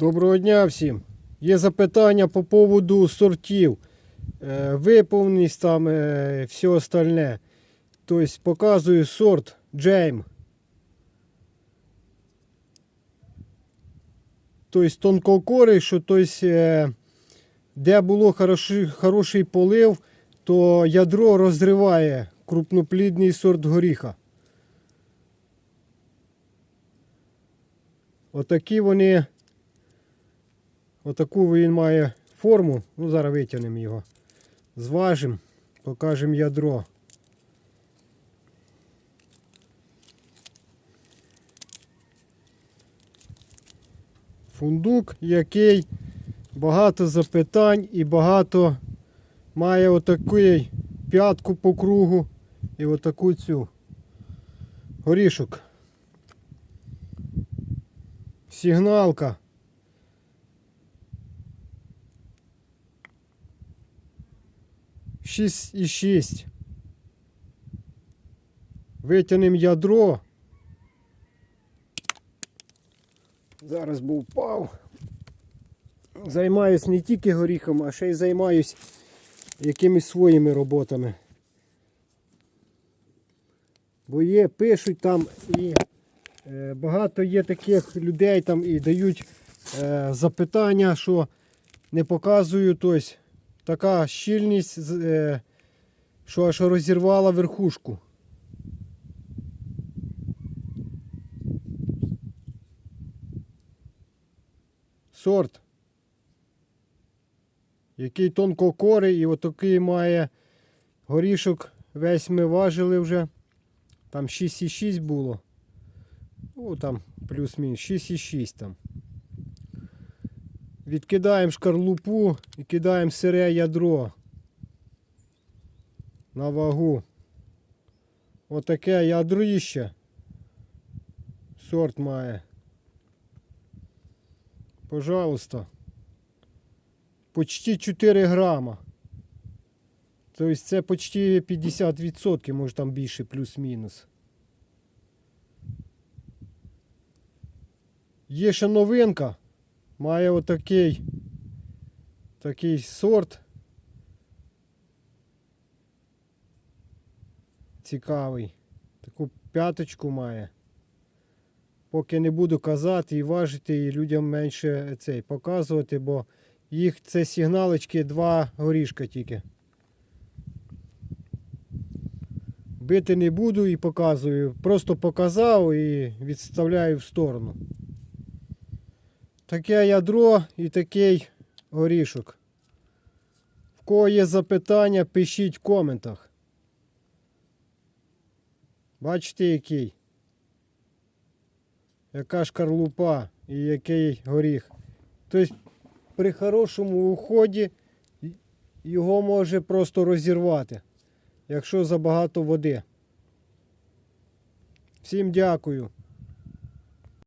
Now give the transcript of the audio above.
Доброго дня всім. Є запитання по поводу сортів. Е, Виповненість там е, все остальне. Тобто показую сорт Джейм. Тобто тонкокорий, що тобто, де було хороший, хороший полив, то ядро розриває крупноплідний сорт горіха. Отакі вони. Отаку він має форму. Ну, зараз витягнемо його. Зважимо, покажемо ядро. Фундук, який багато запитань і багато має отакий п'ятку по кругу і отаку цю горішок. Сигналка. Шість і шість. Витягнемо ядро. Зараз був впав. Займаюсь не тільки горіхом, а ще й займаюсь якимись своїми роботами. Бо є, пишуть там і е, багато є таких людей там і дають е, запитання, що не показую, тобто така щільність, е, що аж розірвала верхушку. Сорт. Який тонкокорий і отакий має горішок. Весь ми важили вже. Там 6,6 було. Ну там плюс-мінус 6,6 там. Відкидаємо шкарлупу і кидаємо сире ядро на вагу. Отаке ядрище сорт має. Пожалуйста. Почти 4 грама. Тобто це почти 50%, може там більше плюс-мінус. Є ще новинка. Має отакий такий сорт. Цікавий. Таку п'яточку має. Поки не буду казати і важити, і людям менше цей показувати, бо їх це сигналочки два горішка тільки. Бити не буду і показую. Просто показав і відставляю в сторону. Таке ядро і такий горішок. В кого є запитання, пишіть в коментах. Бачите, який? Яка шкарлупа і який горіх. Тобто при хорошому уході його може просто розірвати, якщо забагато води. Всім дякую.